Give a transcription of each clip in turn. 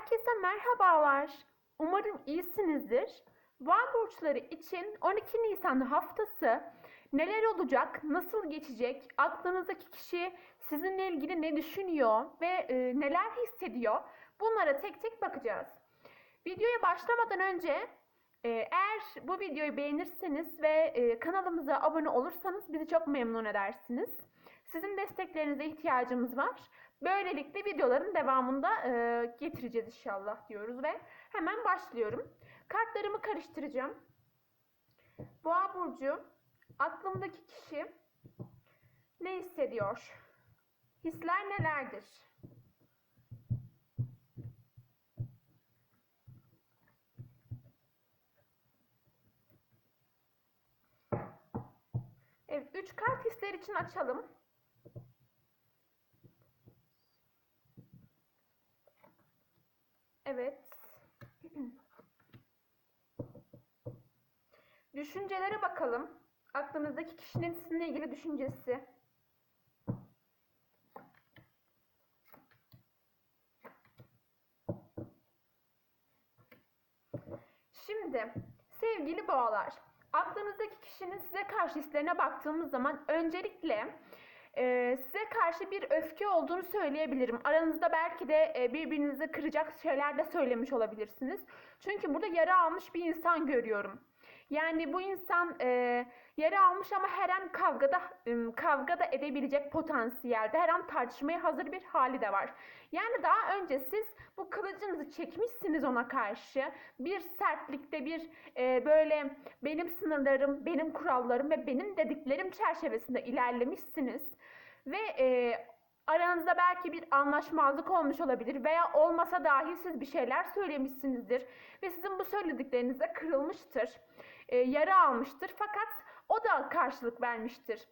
Herkese merhabalar. Umarım iyisinizdir. Boğa burçları için 12 Nisan haftası neler olacak, nasıl geçecek, aklınızdaki kişi sizinle ilgili ne düşünüyor ve e, neler hissediyor bunlara tek tek bakacağız. Videoya başlamadan önce e, eğer bu videoyu beğenirseniz ve e, kanalımıza abone olursanız bizi çok memnun edersiniz. Sizin desteklerinize ihtiyacımız var. Böylelikle videoların devamında e, getireceğiz inşallah diyoruz ve hemen başlıyorum. Kartlarımı karıştıracağım. Boğa burcu aklımdaki kişi ne hissediyor? Hisler nelerdir? Evet, üç kart hisler için açalım. Evet. Düşüncelere bakalım. Aklınızdaki kişinin sizinle ilgili düşüncesi. Şimdi sevgili boğalar, aklınızdaki kişinin size karşı hislerine baktığımız zaman öncelikle e, size karşı bir öfke olduğunu söyleyebilirim. Aranızda belki de e, birbirinizi kıracak şeyler de söylemiş olabilirsiniz. Çünkü burada yara almış bir insan görüyorum. Yani bu insan e, yara almış ama her an kavgada e, kavga da edebilecek potansiyelde, her an tartışmaya hazır bir hali de var. Yani daha önce siz bu kılıcınızı çekmişsiniz ona karşı. Bir sertlikte bir e, böyle benim sınırlarım, benim kurallarım ve benim dediklerim çerçevesinde ilerlemişsiniz. Ve e, aranızda belki bir anlaşmazlık olmuş olabilir veya olmasa dahi siz bir şeyler söylemişsinizdir ve sizin bu söylediklerinize kırılmıştır, e, yara almıştır fakat o da karşılık vermiştir.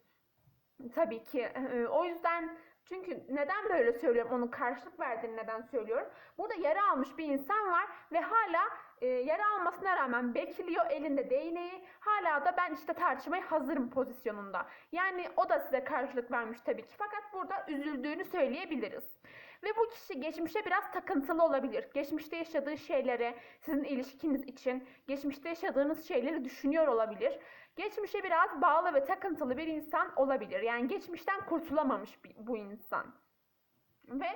Tabii ki. E, o yüzden çünkü neden böyle söylüyorum? Onun karşılık verdiğini neden söylüyorum? Burada yara almış bir insan var ve hala e, yara almasına rağmen bekliyor elinde değneği. Hala da ben işte tartışmaya hazırım pozisyonunda. Yani o da size karşılık vermiş tabii ki. Fakat burada üzüldüğünü söyleyebiliriz. Ve bu kişi geçmişe biraz takıntılı olabilir. Geçmişte yaşadığı şeylere, sizin ilişkiniz için, geçmişte yaşadığınız şeyleri düşünüyor olabilir. Geçmişe biraz bağlı ve takıntılı bir insan olabilir. Yani geçmişten kurtulamamış bu insan. Ve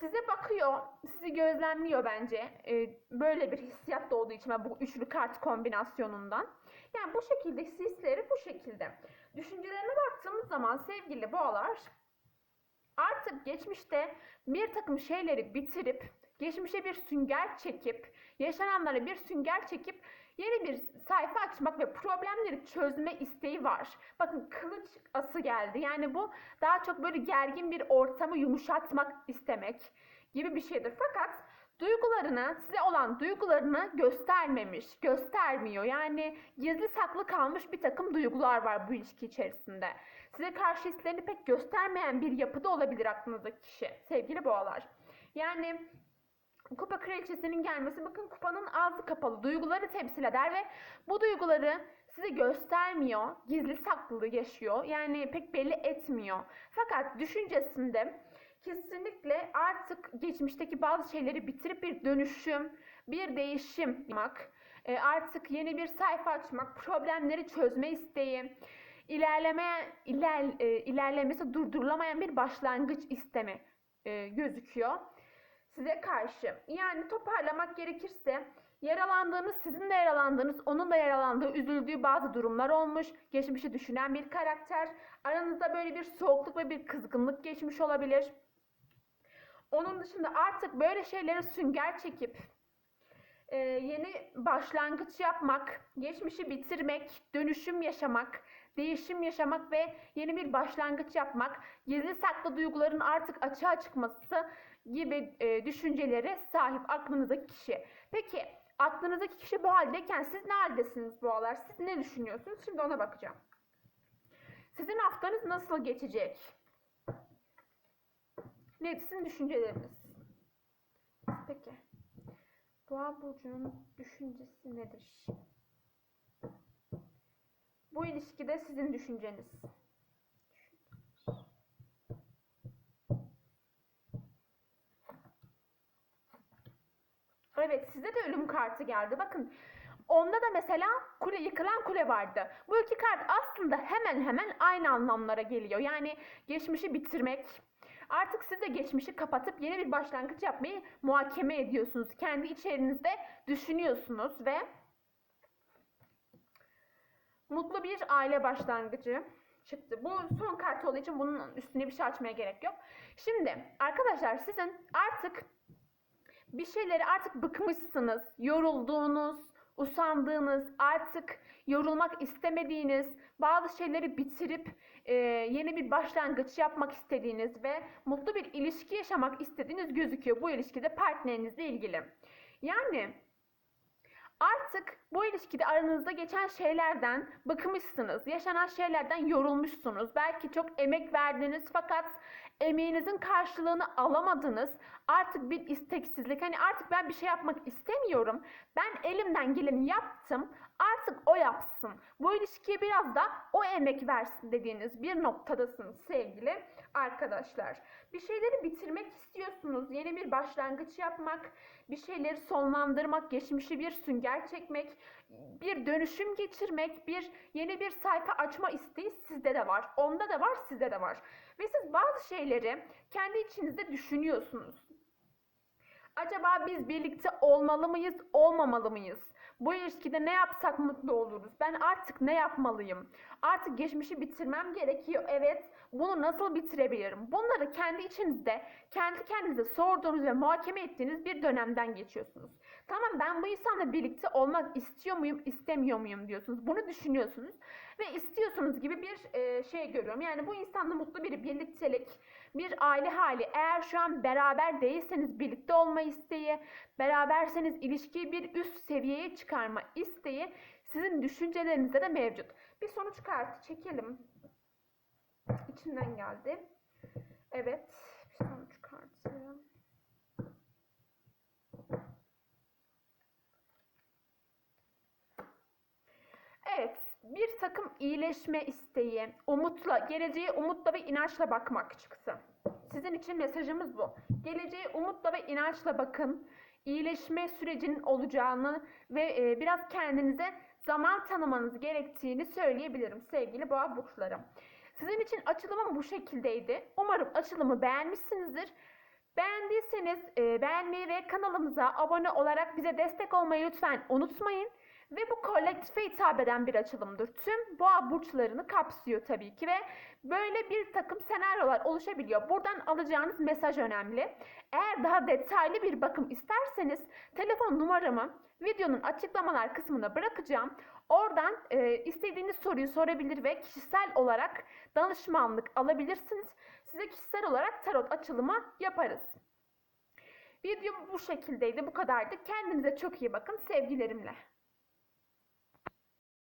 size bakıyor, sizi gözlemliyor bence. Ee, böyle bir hissiyat doğduğu için ve bu üçlü kart kombinasyonundan. Yani bu şekilde hisleri bu şekilde. Düşüncelerine baktığımız zaman sevgili boğalar artık geçmişte bir takım şeyleri bitirip, geçmişe bir sünger çekip, yaşananlara bir sünger çekip yeni bir sayfa açmak ve problemleri çözme isteği var. Bakın kılıç ası geldi. Yani bu daha çok böyle gergin bir ortamı yumuşatmak istemek gibi bir şeydir. Fakat duygularını, size olan duygularını göstermemiş, göstermiyor. Yani gizli saklı kalmış bir takım duygular var bu ilişki içerisinde. Size karşı hislerini pek göstermeyen bir yapıda olabilir aklınızdaki kişi, sevgili boğalar. Yani Kupa kraliçesinin gelmesi bakın kupanın ağzı kapalı duyguları temsil eder ve bu duyguları size göstermiyor. Gizli saklı yaşıyor. Yani pek belli etmiyor. Fakat düşüncesinde kesinlikle artık geçmişteki bazı şeyleri bitirip bir dönüşüm, bir değişim yapmak, e, artık yeni bir sayfa açmak, problemleri çözme isteği, ilerleme iler, e, ilerlemesi durdurulamayan bir başlangıç isteme e, gözüküyor size karşı. Yani toparlamak gerekirse yaralandığınız, sizin de yaralandığınız, onun da yaralandığı, üzüldüğü bazı durumlar olmuş. Geçmişi düşünen bir karakter. Aranızda böyle bir soğukluk ve bir kızgınlık geçmiş olabilir. Onun dışında artık böyle şeylere sünger çekip e, yeni başlangıç yapmak, geçmişi bitirmek, dönüşüm yaşamak, değişim yaşamak ve yeni bir başlangıç yapmak, gizli saklı duyguların artık açığa çıkması gibi e, düşüncelere sahip aklınızdaki kişi. Peki aklınızdaki kişi bu haldeyken siz ne haldesiniz bu aralar? Siz ne düşünüyorsunuz? Şimdi ona bakacağım. Sizin haftanız nasıl geçecek? Ne sizin düşünceleriniz? Peki. Boğa burcunun düşüncesi nedir? Bu ilişkide sizin düşünceniz. Evet size de ölüm kartı geldi. Bakın onda da mesela kule yıkılan kule vardı. Bu iki kart aslında hemen hemen aynı anlamlara geliyor. Yani geçmişi bitirmek. Artık siz de geçmişi kapatıp yeni bir başlangıç yapmayı muhakeme ediyorsunuz. Kendi içerinizde düşünüyorsunuz ve mutlu bir aile başlangıcı çıktı. Bu son kart olduğu için bunun üstüne bir şey açmaya gerek yok. Şimdi arkadaşlar sizin artık bir şeyleri artık bıkmışsınız, yorulduğunuz, usandığınız, artık yorulmak istemediğiniz, bazı şeyleri bitirip e, yeni bir başlangıç yapmak istediğiniz ve mutlu bir ilişki yaşamak istediğiniz gözüküyor bu ilişkide partnerinizle ilgili. Yani Artık bu ilişkide aranızda geçen şeylerden bıkmışsınız. Yaşanan şeylerden yorulmuşsunuz. Belki çok emek verdiniz fakat emeğinizin karşılığını alamadınız. Artık bir isteksizlik. Hani artık ben bir şey yapmak istemiyorum. Ben elimden geleni yaptım. Artık o yapsın. Bu ilişkiye biraz da o emek versin dediğiniz bir noktadasınız sevgili arkadaşlar. Bir şeyleri bitirmek istiyorsunuz. Yeni bir başlangıç yapmak, bir şeyleri sonlandırmak, geçmişi bir sünger çekmek, bir dönüşüm geçirmek, bir yeni bir sayfa açma isteği sizde de var. Onda da var, sizde de var. Ve siz bazı şeyleri kendi içinizde düşünüyorsunuz. Acaba biz birlikte olmalı mıyız, olmamalı mıyız? Bu ilişkide ne yapsak mutlu oluruz? Ben artık ne yapmalıyım? Artık geçmişi bitirmem gerekiyor. Evet. Bunu nasıl bitirebilirim? Bunları kendi içinizde, kendi kendinize sorduğunuz ve muhakeme ettiğiniz bir dönemden geçiyorsunuz. Tamam ben bu insanla birlikte olmak istiyor muyum, istemiyor muyum diyorsunuz. Bunu düşünüyorsunuz ve istiyorsunuz gibi bir e, şey görüyorum. Yani bu insanla mutlu bir birliktelik, bir aile hali. Eğer şu an beraber değilseniz birlikte olma isteği, beraberseniz ilişkiyi bir üst seviyeye çıkarma isteği sizin düşüncelerinizde de mevcut. Bir sonuç kartı çekelim. İçinden geldi. Evet, bir sonuç kartı. Evet, bir takım iyileşme isteği, umutla, geleceğe umutla ve inançla bakmak çıktı. Sizin için mesajımız bu. Geleceğe umutla ve inançla bakın. İyileşme sürecinin olacağını ve e, biraz kendinize zaman tanımanız gerektiğini söyleyebilirim sevgili boğa burçlarım. Sizin için açılımım bu şekildeydi. Umarım açılımı beğenmişsinizdir. Beğendiyseniz e, beğenmeyi ve kanalımıza abone olarak bize destek olmayı lütfen unutmayın. Ve bu kolektife hitap eden bir açılımdır. Tüm boğa burçlarını kapsıyor tabii ki ve böyle bir takım senaryolar oluşabiliyor. Buradan alacağınız mesaj önemli. Eğer daha detaylı bir bakım isterseniz telefon numaramı videonun açıklamalar kısmına bırakacağım. Oradan e, istediğiniz soruyu sorabilir ve kişisel olarak danışmanlık alabilirsiniz. Size kişisel olarak tarot açılımı yaparız. Videom bu şekildeydi, bu kadardı. Kendinize çok iyi bakın. Sevgilerimle.